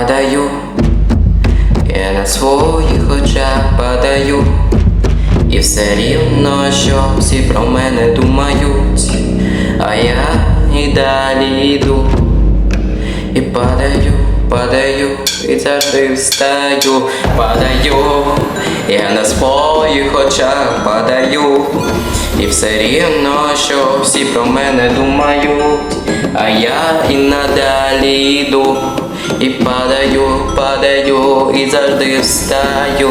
падаю, я на своїх очах падаю, і все рівно, що всі про мене думають, а я і далі йду, і падаю, падаю, і завжди встаю, падаю, я на своїх очах падаю, і все рівно, що всі про мене думають, а я і надалі йду, і падаю, падаю, і завжди встаю.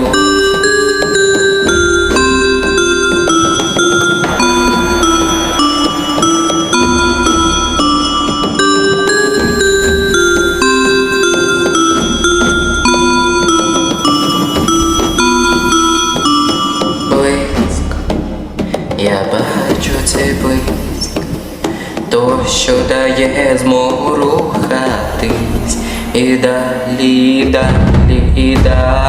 Я бачу цей блиск, то, що дає змогу рухатись далі, і далі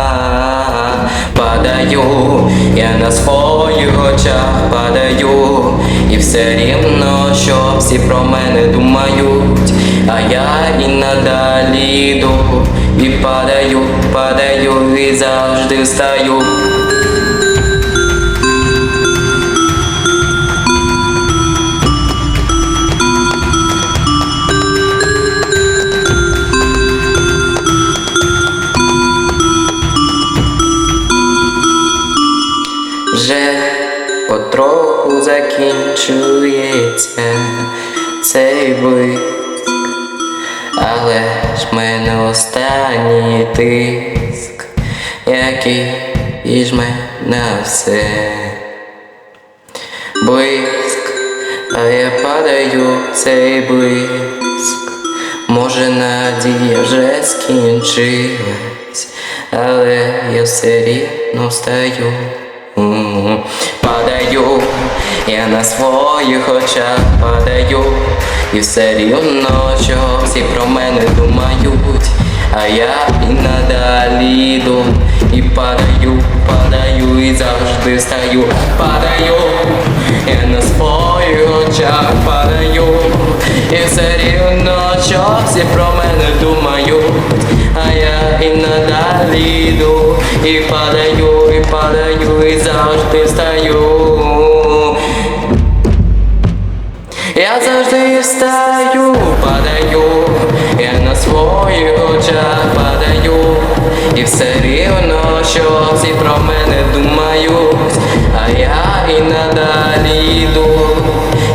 падаю, я на своїх очах падаю, і все рівно, що всі про мене думають, а я і надалі йду, і падаю, падаю, і завжди встаю. Закінчується цей блиск, але ж мене останній тиск, який візьме на все. Блиск, а я падаю цей блиск. Може надія вже скінчилась, але я все рівно встаю. Падаю, я на своїх очах падаю, і все рівно, що всі про мене думають, а я і надалі йду, і падаю, падаю, і завжди стаю, падаю, я на своїх очах падаю, і все рівно, що всі про мене думають, а я і надалі йду, і падаю, падаю, і завжди встаю. Я завжди встаю, падаю, я на своїх очах падаю, і все рівно, що всі про мене думають, а я і надалі йду,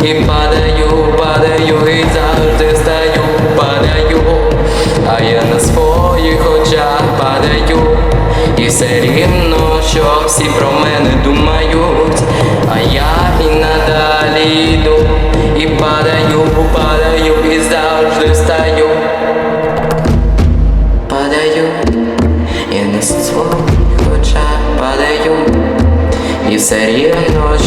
і падаю, падаю, і завжди встаю, падаю, а я на своїх очах падаю, і все рівно, що всі про мене думають, а я і надалі йду, і падаю, падаю, і завжди встаю. Падаю, я не своїх очах падаю, і все рівно,